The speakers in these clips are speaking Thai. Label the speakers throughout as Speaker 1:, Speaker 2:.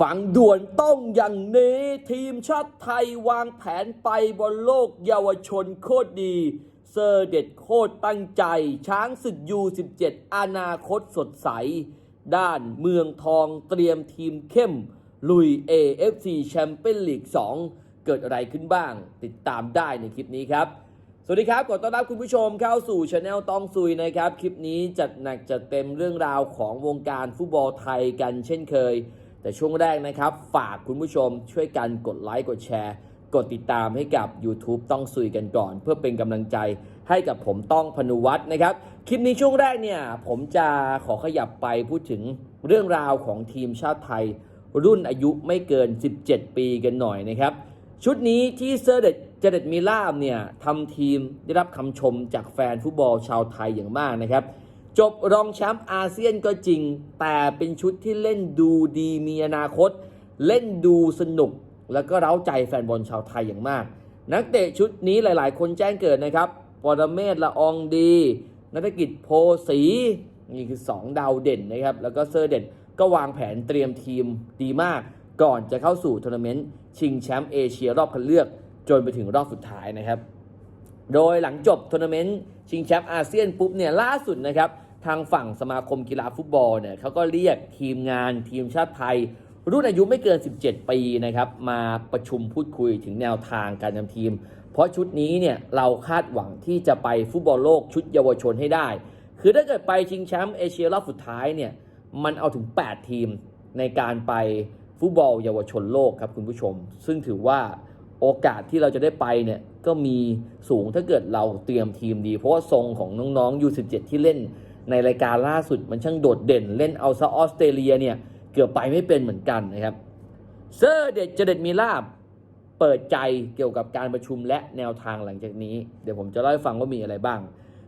Speaker 1: ฝังด่วนต้องอย่างนี้ทีมชาติไทยวางแผนไปบนโลกเยาวชนโคตรดี เซอร์เด็ดโคตรตั้งใจ ช้างศึกยู17 อนาคตสดใส ด้านเมืองทองเตรียมทีมเข้ม ลุย AFC แชมเปี้ยนลีก 2 เกิดอะไรขึ้นบ้าง ติดตามได้ในคลิปนี้ครับ สวัสดีครับขอต้อนรับคุณผู้ชมเข้าสู่ช anel ต้องซุยนะครับ คลิปนี้จัดหนักจัดเต็มเรื่องราวของวงการฟุตบอลไทยกันเช่นเคย แต่ช่วงแรกนะครับ ฝากคุณผู้ชมช่วยกันกดไลค์กดแชร์ กดติดตามให้กับ YouTube ต้องซุยกันก่อน เพื่อเป็นกำลังใจให้กับผมต้องพนุวัฒน์นะครับ คลิปนี้ช่วงแรกเนี่ยผมจะขอขยับไปพูดถึงเรื่องราวของทีมชาติไทย รุ่นอายุไม่เกิน 17 ปีกันหน่อยนะครับ ชุดนี้ที่เซอร์เดตเจเดตมิลาบเนี่ยทำทีมได้รับคำชมจากแฟนฟุตบอลชาวไทยอย่างมากนะครับ จบรองแชมป์อาเซียนก็จริง แต่เป็นชุดที่เล่นดูดีมีอนาคต เล่นดูสนุก แล้วก็เร้าใจแฟนบอลชาวไทยอย่างมาก นักเตะชุดนี้หลายๆ คนแจ้งเกิดนะครับปรเมศละอองดี นักกิจโพสีนี่คือ 2 ดาวเด่นนะครับ แล้วก็เซอร์เด่นก็วางแผนเตรียมทีมดีมาก ก่อนจะเข้าสู่ทัวร์นาเมนต์ชิงแชมป์เอเชียรอบคัดเลือก จนไปถึงรอบสุดท้ายนะครับ โดยหลังจบทัวร์นาเมนต์ชิงแชมป์อาเซียนปุ๊บเนี่ยล่าสุดนะครับ ทางฝั่งสมาคมกีฬาฟุตบอลเนี่ยเขาก็เรียกทีมงานทีมชาติไทย รุ่นอายุไม่เกิน 17 ปีนะครับมาประชุมพูดคุยถึงแนวทางการนำทีม เพราะชุดนี้เนี่ยเราคาดหวังที่จะไปฟุตบอลโลกชุดเยาวชนให้ได้ คือถ้าเกิดไปชิงแชมป์เอเชียรอบสุดท้ายเนี่ยมันเอาถึง 8 ทีมในการไปฟุตบอลเยาวชนโลกครับคุณผู้ชม ซึ่งถือว่าโอกาสที่เราจะได้ไปเนี่ยก็มีสูงถ้าเกิดเราเตรียมทีมดี เพราะว่าทรงของน้องๆ U17 ที่เล่น ในรายการล่าสุดมันช่างโดดเด่น เล่นเอาซะออสเตรเลียเนี่ยเกือบไปไม่เป็นเหมือนกันนะครับ เซอร์เด็ดเจเด็ดมีลาบเปิดใจเกี่ยวกับการประชุมและแนวทางหลังจากนี้ เดี๋ยวผมจะเล่าให้ฟังว่ามีอะไรบ้าง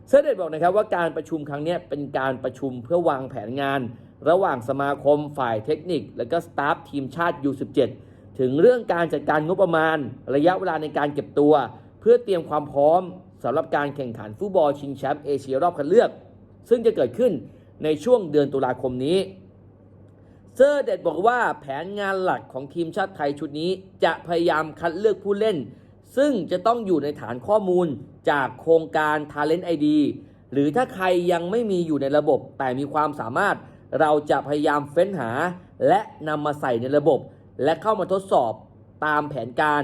Speaker 1: เซอร์เด็ดบอกนะครับว่าการประชุมครั้งนี้เป็นการประชุมเพื่อวางแผนงาน ระหว่างสมาคมฝ่ายเทคนิค และก็สตาฟทีมชาติ U17 ถึงเรื่องการจัดการงบประมาณ ระยะเวลาในการเก็บตัว เพื่อเตรียมความพร้อมสำหรับการแข่งขันฟุตบอลชิงแชมป์เอเชียรอบคัดเลือก ซึ่งจะเกิดขึ้นในช่วงเดือนตุลาคมนี้ เซอร์เด็ดบอกว่าแผนงานหลักของทีมชาติไทยชุดนี้ จะพยายามคัดเลือกผู้เล่น ซึ่งจะต้องอยู่ในฐานข้อมูลจากโครงการ Talent ID หรือถ้าใครยังไม่มีอยู่ในระบบแต่มีความสามารถ เราจะพยายามเฟ้นหา และนำมาใส่ในระบบ และเข้ามาทดสอบตามแผนการ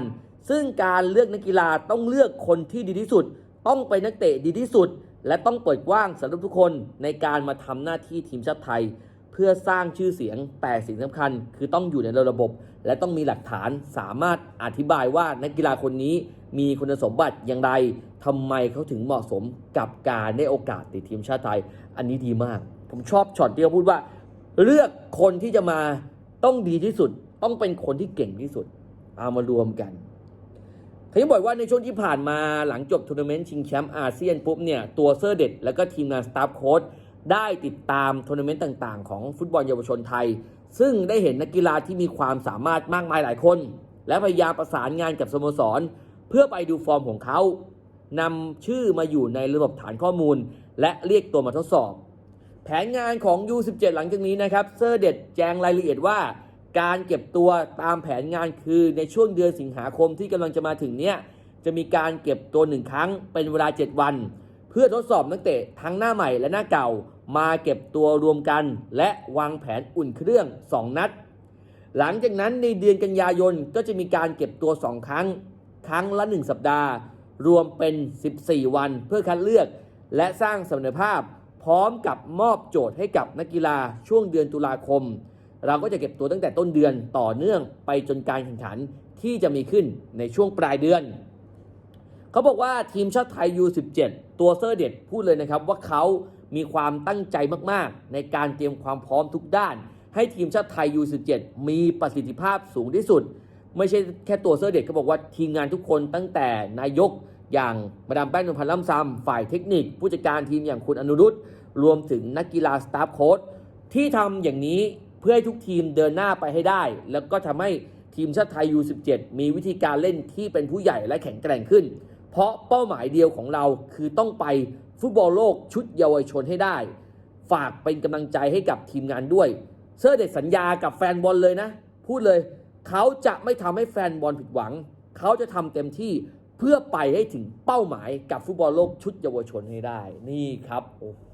Speaker 1: ซึ่งการเลือกนักกีฬาต้องเลือกคนที่ดีที่สุด ต้องเป็นนักเตะดีที่สุด และต้องเปิดกว้างสำหรับทุกคนในการมาทำหน้าที่ทีมชาติไทย เพื่อสร้างชื่อเสียงแต่สิ่งสำคัญ คือต้องอยู่ในระบบ และต้องมีหลักฐานสามารถอธิบายว่านักกีฬาคนนี้มีคุณสมบัติอย่างไรทำไมเขาถึงเหมาะสมกับการได้โอกาสติดทีมชาติไทย อันนี้ดีมาก ผมชอบช็อตที่เขาพูดว่า เลือกคนที่จะมาต้องดีที่สุด ต้องเป็นคนที่เก่งที่สุดเอามารวมกัน เขายังบอกว่าในช่วงที่ผ่านมาหลังจบทัวร์นาเมนต์ชิงแชมป์อาเซียนปุ๊บเนี่ยตัวเซอร์เด็ดแล้วก็ทีมงานสตาฟโค้ชได้ติดตามทัวร์นาเมนต์ต่างๆ ของฟุตบอลเยาวชนไทย ซึ่งได้เห็นนักกีฬาที่มีความสามารถมากมายหลายคน และพยายามประสานงานกับสโมสร เพื่อไปดูฟอร์มของเขานำชื่อมาอยู่ในระบบฐานข้อมูล และเรียกตัวมาทดสอบ แผนงานของ U17 หลังจากนี้นะครับเซอร์เด็ดแจงรายละเอียดว่า การเก็บตัวตามแผนงานคือในช่วงเดือนสิงหาคมที่กำลังจะมาถึงเนี้ยจะมีการเก็บตัวหนึ่งครั้งเป็นเวลา 7 วัน เพื่อทดสอบนักเตะทั้งหน้าใหม่และหน้าเก่ามาเก็บตัวรวมกัน และวางแผนอุ่นเครื่อง 2 นัด หลังจากนั้นในเดือนกันยายนก็จะมีการเก็บตัว 2 ครั้ง ครั้งละ 1 สัปดาห์ รวมเป็น 14 วันเพื่อคัดเลือก และสร้างสมรรถภาพ พร้อมกับมอบโจทย์ให้กับนักกีฬาช่วงเดือนตุลาคม เราก็จะเก็บตัวตั้งแต่ต้นเดือนต่อเนื่องไปจนการแข่งขันที่จะมีขึ้นในช่วงปลายเดือน เขาบอกว่าทีมชาติไทย U17 ตัวเซอร์เด็ดพูดเลยนะครับว่าเขามีความตั้งใจมากๆ ในการเตรียมความพร้อมทุกด้าน ให้ทีมชาติไทย U17 มีประสิทธิภาพสูงที่สุด ไม่ใช่แค่ตัวเซอร์เด็ดเขาบอกว่าทีมงานทุกคนตั้งแต่นายกอย่างมาดามแป้งนวลพันธ์ล่ำซำฝ่ายเทคนิค ผู้จัดการทีมอย่างคุณอนุรุตรวมถึงนักกีฬาสตาฟโค้ชที่ทำอย่างนี้ เพื่อให้ทุกทีมเดินหน้าไปให้ได้ แล้วก็ทำให้ทีมชาติไทย U17 มีวิธีการเล่นที่เป็นผู้ใหญ่และแข็งแกร่งขึ้น เพราะเป้าหมายเดียวของเราคือต้องไปฟุตบอลโลกชุดเยาวชนให้ได้ ฝากเป็นกำลังใจให้กับทีมงานด้วยเซอร์เด็ดสัญญากับแฟนบอลเลยนะ พูดเลย เขาจะไม่ทำให้แฟนบอลผิดหวัง เขาจะทำเต็มที่เพื่อไปให้ถึงเป้าหมายกับฟุตบอลโลกชุดเยาวชนให้ได้ นี่ครับ โอ้โห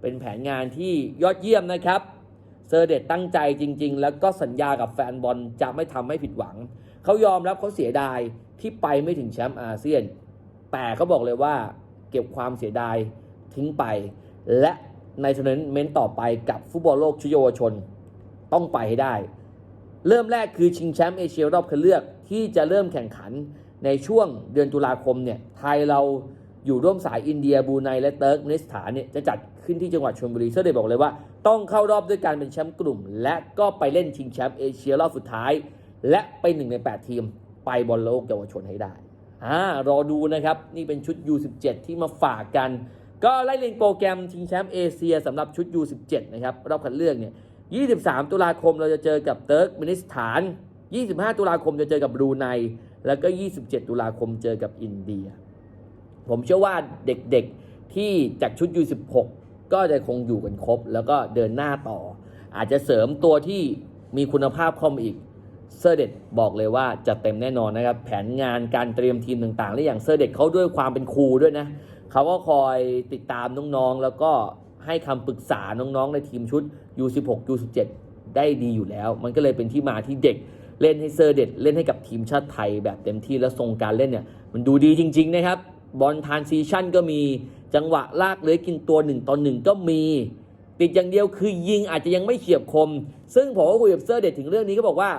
Speaker 1: เป็นแผนงานที่ยอดเยี่ยมนะครับ เซอร์เดตตั้งใจจริง ๆ แล้วก็สัญญากับแฟนบอลจะไม่ทำให้ผิดหวัง เขายอมรับเขาเสียดายที่ไปไม่ถึงแชมป์อาเซียน แต่เขาบอกเลยว่าเก็บความเสียดายทิ้งไป และในทัวร์นาเมนต์ต่อไปกับฟุตบอลโลกชุดเยาวชน ต้องไปให้ได้ เริ่มแรกคือชิงแชมป์เอเชียรอบคัดเลือกที่จะเริ่มแข่งขันในช่วงเดือนตุลาคมเนี่ยไทยเราอยู่ร่วมสายอินเดียบูไนและเติร์กเนิสถานเนี่ยจะจัด ขึ้นที่จังหวัดชลบุรีเสื้อเดบอกเลยว่า ต้องเข้ารอบด้วยการเป็นแชมป์กลุ่ม และก็ไปเล่นชิงแชมป์เอเชียรอบสุดท้าย และเป็นหนึ่งใน 8 ทีม ไปบอลโลกเยาวชนให้ได้อ่ารอดูนะครับ นี่เป็นชุด U17 ที่มาฝากกัน ก็ไล่เรียงโปรแกรมชิงแชมป์เอเชียสำหรับชุด U17 นะครับรอบคัดเลือกเนี่ย 23 ตุลาคมเราจะเจอกับเติร์กเมนิสถาน 25 ตุลาคมจะเจอกับบรูไนแล้วก็ 27 ตุลาคมเจอกับอินเดีย ผมเชื่อว่าเด็กๆที่จากชุด U16 ก็จะคงอยู่กันครบ แล้วก็เดินหน้าต่อ อาจจะเสริมตัวที่มีคุณภาพเข้ามอีกเซอร์เด็ดบอกเลยว่าจะเต็มแน่นอนนะครับ แผนงานการเตรียมทีมต่างๆ และอย่างเซอร์เด็ดเขาด้วยความเป็นครูด้วยนะเขาก็คอยติดตามน้องๆ แล้วก็ให้คำปรึกษาน้องๆ ในทีมชุด U16 U17 ได้ดีอยู่แล้ว มันก็เลยเป็นที่มาที่เด็กเล่นให้เซอร์เด็ดเล่นให้กับทีมชาติไทยแบบเต็มที่และทรงการเล่นเนี่ยมันดูดีจริง ๆ นะครับ บอลทานซีชั่นก็มี จังหวะลากเลื้อยกินตัวหนึ่งต่อหนึ่งก็มี ติดอย่างเดียวคือยิงอาจจะยังไม่เฉียบคม ซึ่งผมก็คุยกับเซอร์เด็ดถึงเรื่องนี้ก็บอกว่า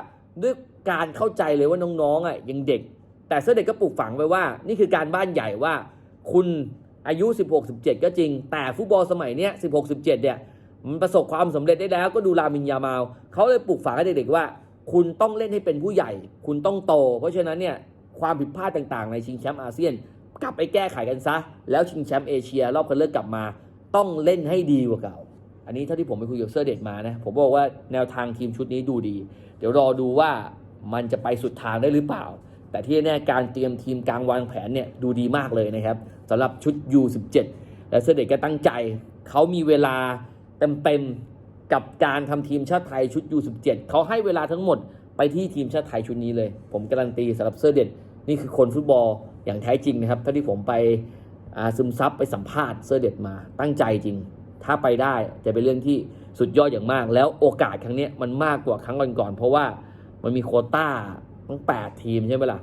Speaker 1: ด้วยการเข้าใจเลยว่าน้องๆอะยังเด็ก แต่เซอร์เด็ดก็ปลูกฝังไว้ว่า นี่คือการบ้านใหญ่ว่า คุณอายุ 16 17 ก็จริง แต่ฟุตบอลสมัยเนี้ย16 17เนี่ยมันประสบความสำเร็จได้แล้ว ก็ดูลามินยามาลเขาเลยปลูกฝังให้เด็กๆว่า คุณต้องเล่นให้เป็นผู้ใหญ่ คุณต้องโต เพราะฉะนั้นเนี่ยความผิดพลาดต่างๆ ในชิงแชมป์อาเซียน กลับไปแก้ไขกันซะ แล้วชิงแชมป์เอเชียรอบคัดเลือกกลับมา ต้องเล่นให้ดีกว่าเก่า อันนี้เท่าที่ผมไปคุยกับเซอร์เดดมานะ ผมบอกว่าแนวทางทีมชุดนี้ดูดี เดี๋ยวรอดูว่ามันจะไปสุดทางได้หรือเปล่า แต่ที่แน่การเตรียมทีมกลางวางแผนเนี่ยดูดีมากเลยนะครับสำหรับชุด U17 และเซอร์เดดก็ตั้งใจเขามีเวลาเต็มๆกับการทำทีมชาติไทยชุด U17 เขาให้เวลาทั้งหมดไปที่ทีมชาติไทยชุดนี้เลย ผมการันตีสำหรับเซอร์เดดนี่คือคนฟุตบอล อย่างแท้จริงนะครับเท่าที่ผมไปซึมซับไปสัมภาษณ์เซอร์เดดมาตั้งใจจริง ถ้าไปได้จะเป็นเรื่องที่สุดยอดอย่างมาก แล้วโอกาสครั้งนี้มันมากกว่าครั้งก่อนๆเพราะว่ามันมีโคต้าทั้ง 8 ทีมใช่ไหมล่ะ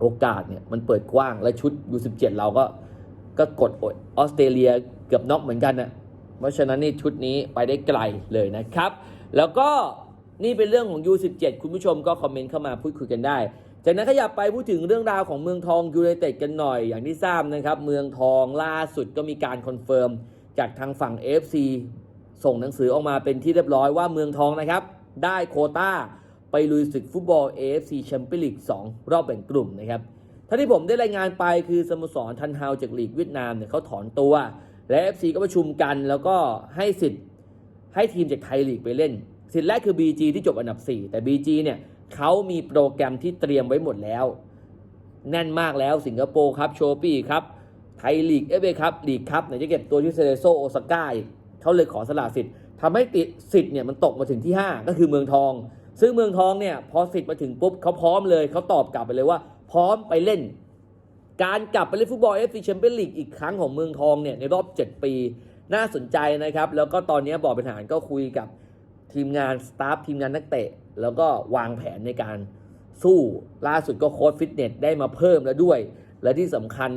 Speaker 1: โอกาสเนี่ยมันเปิดกว้างและชุด U17 เราก็ก็กดออสเตรเลียเกือบน็อกเหมือนกันนะเพราะฉะนั้นนี่ชุดนี้ไปได้ไกลเลยนะครับ แล้วก็นี่เป็นเรื่องของ U17 คุณผู้ชมก็คอมเมนต์เข้ามาพูดคุยกันได้ จากนั้นขยับไปพูดถึงเรื่องราวของเมืองทองยูไนเต็ดกันหน่อย อย่างที่ทราบนะครับ เมืองทองล่าสุดก็มีการคอนเฟิร์มจากทางฝั่ง FC ส่งหนังสือออกมาเป็นที่เรียบร้อยว่าเมืองทองนะครับ ได้โคต้าไปลุยศึกฟุตบอล AFC แชมเปี้ยนลีก2รอบแบ่งกลุ่มนะครับท่าที่ผมได้รายงานไปคือสโมสรทันฮาวจากลีกเวียดนามเนี่ยเขาถอนตัว และ FC ก็ประชุมกันแล้วก็ให้สิทธิ์ให้ทีมจากไทยลีกไปเล่น สิทธิ์แรกคือ BG ที่จบอันดับ 4 แต่ BG เนี่ย เขามีโปรแกรมที่เตรียมไว้หมดแล้ว แน่นมากแล้วสิงคโปร์ครับ โชปี้ครับ ไทยลีกเอฟเอครับลีกครับไหนจะเก็บตัวที่เซเลโซโอซาก้าเขาเลยขอสละสิทธิ์ทำให้ติดสิทธิ์เนี่ยมันตกมาถึงที่ 5 ก็คือเมืองทอง ซึ่งเมืองทองเนี่ยพอสิทธิ์มาถึงปุ๊บเขาพร้อมเลยเขาตอบกลับไปเลยว่า พร้อมไปเล่น การกลับไปเล่นฟุตบอลเอฟซีแชมเปี้ยนลีกอีกครั้งของเมืองทองเนี่ยในรอบ 7 ปีน่าสนใจนะครับ แล้วก็ตอนนี้บอร์ดบริหารก็คุยกับทีมงานสตาฟทีมงานนักเตะ แล้วก็วางแผนในการสู้ล่าสุดก็โค้ชฟิตเนสได้มาเพิ่มแล้วด้วย และที่สำคัญ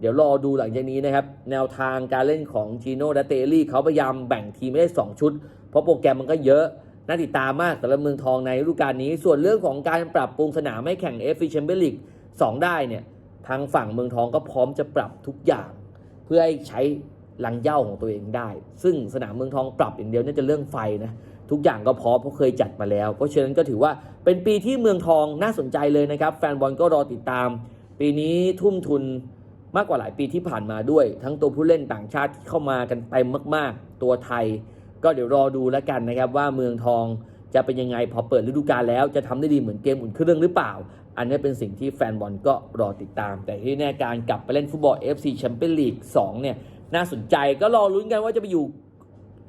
Speaker 1: เดี๋ยวรอดูหลังจากนี้นะครับ แนวทางการเล่นของจีโน่ดัตเตอรี่เขาพยายามแบ่งทีมให้ได้2ชุด เพราะโปรแกรมมันก็เยอะน่าติดตามมากสำหรับเมืองทองในฤดูกาลนี้ ส่วนเรื่องของการปรับปรุงสนามให้แข่งเอฟซีแชมเปี้ยนลีก2ได้เนี่ยทางฝั่งเมืองทองก็พร้อมจะปรับทุกอย่าง เพื่อให้ใช้ลังเย้าของตัวเองได้ ซึ่งสนามเมืองทองปรับอย่างเดียวนี่จะเรื่องไฟนะ ทุกอย่างก็พร้อมเพราะเคยจัดมาแล้ว เพราะฉะนั้นก็ถือว่าเป็นปีที่เมืองทองน่าสนใจเลยนะครับแฟนบอลก็รอติดตาม ปีนี้ทุ่มทุนมากกว่าหลายปีที่ผ่านมาด้วย ทั้งตัวผู้เล่นต่างชาติที่เข้ามากันเต็มมาก ๆ ตัวไทย ก็เดี๋ยวรอดูแล้วกันนะครับว่าเมืองทองจะเป็นยังไงพอเปิดฤดูกาลแล้วจะทำได้ดีเหมือนเกมอุ่นเครื่องหรือเปล่า อันนี้เป็นสิ่งที่แฟนบอลก็รอติดตาม แต่ที่แน่การกลับไปเล่นฟุตบอล FC แชมเปี้ยนลีก2เนี่ยน่าสนใจก็รอลุ้นกันว่าจะไปอยู่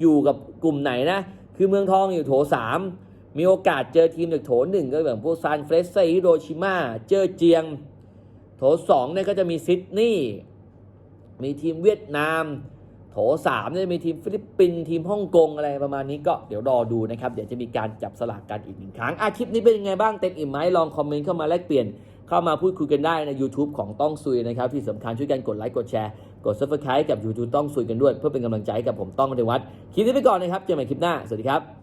Speaker 1: อยู่กับกลุ่มไหนนะ คือเมืองทองอยู่โถ3มีโอกาสเจอทีมจากโถหนึ่งก็อย่างพวกซานเฟรสเซฮิโรชิมาเจอเจียง โถสองเนี่ยก็จะมีซิดนีย์มีทีมเวียดนาม โถสามเนี่ยมีทีมฟิลิปปินส์ทีมฮ่องกงอะไรประมาณนี้ก็เดี๋ยวรอดูนะครับ เดี๋ยวจะมีการจับสลากกันอีกหนึ่งครั้งอาคลิปนี้เป็นยังไงบ้างเต็มอิ่มไหมลองคอมเมนต์เข้ามาแลกเปลี่ยน เข้ามาพูดคุยกันได้ใน YouTube ของต้องซุยนะครับที่สำคัญช่วยกันกดไลค์กดแชร์ กด subscribe กับ YouTube ต้องซุยกันด้วย เพื่อเป็นกำลังใจให้กับผมต้องในวัดคลิปนี้ไปก่อนนะครับเจอกันใหม่คลิปหน้าสวัสดีครับ